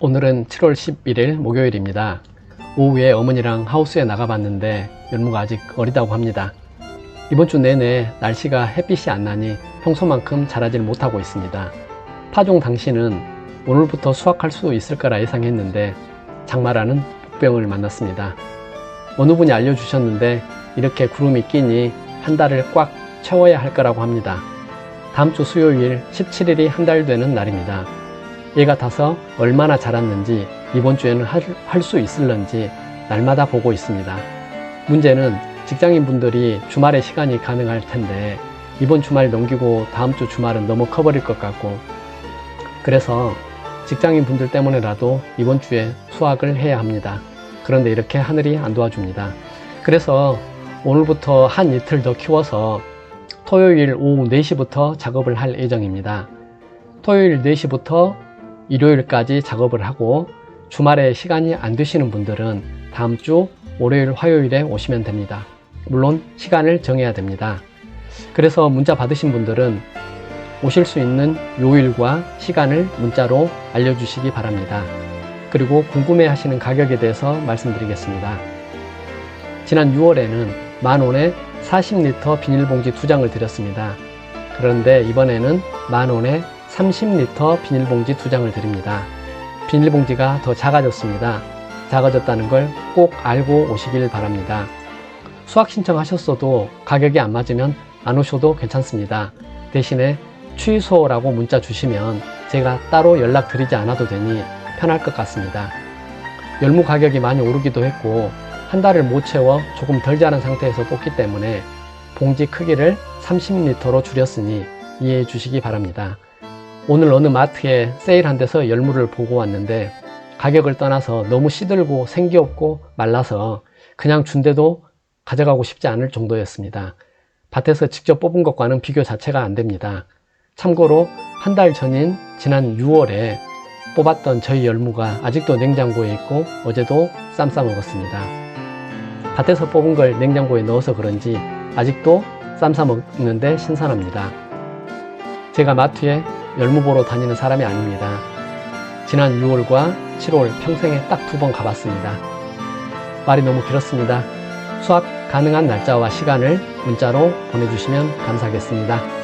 오늘은 7월 11일 목요일입니다. 오후에 어머니랑 하우스에 나가봤는데 열무가 아직 어리다고 합니다. 이번 주 내내 날씨가 햇빛이 안 나니 평소만큼 자라질 못하고 있습니다. 파종 당시는 오늘부터 수확할 수 있을 거라 예상했는데 장마라는 복병을 만났습니다. 어느 분이 알려주셨는데 이렇게 구름이 끼니 한 달을 꽉 채워야 할 거라고 합니다. 다음 주 수요일 17일이 한 달 되는 날입니다. 얘가 타서 얼마나 자랐는지 이번 주에는 할 수 있을런지 날마다 보고 있습니다. 문제는 직장인 분들이 주말에 시간이 가능할 텐데 이번 주말 넘기고 다음 주 주말은 너무 커버릴 것 같고 그래서 직장인 분들 때문에라도 이번 주에 수확을 해야 합니다. 그런데 이렇게 하늘이 안 도와줍니다. 그래서 오늘부터 한 이틀 더 키워서 토요일 오후 4시부터 작업을 할 예정입니다. 토요일 4시부터 일요일까지 작업을 하고 주말에 시간이 안 되시는 분들은 다음 주 월요일, 화요일에 오시면 됩니다. 물론 시간을 정해야 됩니다. 그래서 문자 받으신 분들은 오실 수 있는 요일과 시간을 문자로 알려주시기 바랍니다. 그리고 궁금해 하시는 가격에 대해서 말씀드리겠습니다. 지난 6월에는 만원에 40리터 비닐봉지 두 장을 드렸습니다. 그런데 이번에는 만원에 30리터 비닐봉지 두 장을 드립니다. 비닐봉지가 더 작아졌습니다. 작아졌다는 걸 꼭 알고 오시길 바랍니다. 수확 신청하셨어도 가격이 안 맞으면 안 오셔도 괜찮습니다. 대신에 취소라고 문자 주시면 제가 따로 연락 드리지 않아도 되니 편할 것 같습니다. 열무 가격이 많이 오르기도 했고 한 달을 못 채워 조금 덜 자란 상태에서 뽑기 때문에 봉지 크기를 30리터로 줄였으니 이해해 주시기 바랍니다. 오늘 어느 마트에 세일한 데서 열무를 보고 왔는데 가격을 떠나서 너무 시들고 생기 없고 말라서 그냥 준데도 가져가고 싶지 않을 정도였습니다. 밭에서 직접 뽑은 것과는 비교 자체가 안 됩니다. 참고로 한 달 전인 지난 6월에 뽑았던 저희 열무가 아직도 냉장고에 있고 어제도 쌈싸 먹었습니다. 밭에서 뽑은 걸 냉장고에 넣어서 그런지 아직도 쌈싸 먹는데 신선합니다. 제가 마트에 열무 보러 다니는 사람이 아닙니다. 지난 6월과 7월 평생에 딱 두 번 가봤습니다. 말이 너무 길었습니다. 수확 가능한 날짜와 시간을 문자로 보내주시면 감사하겠습니다.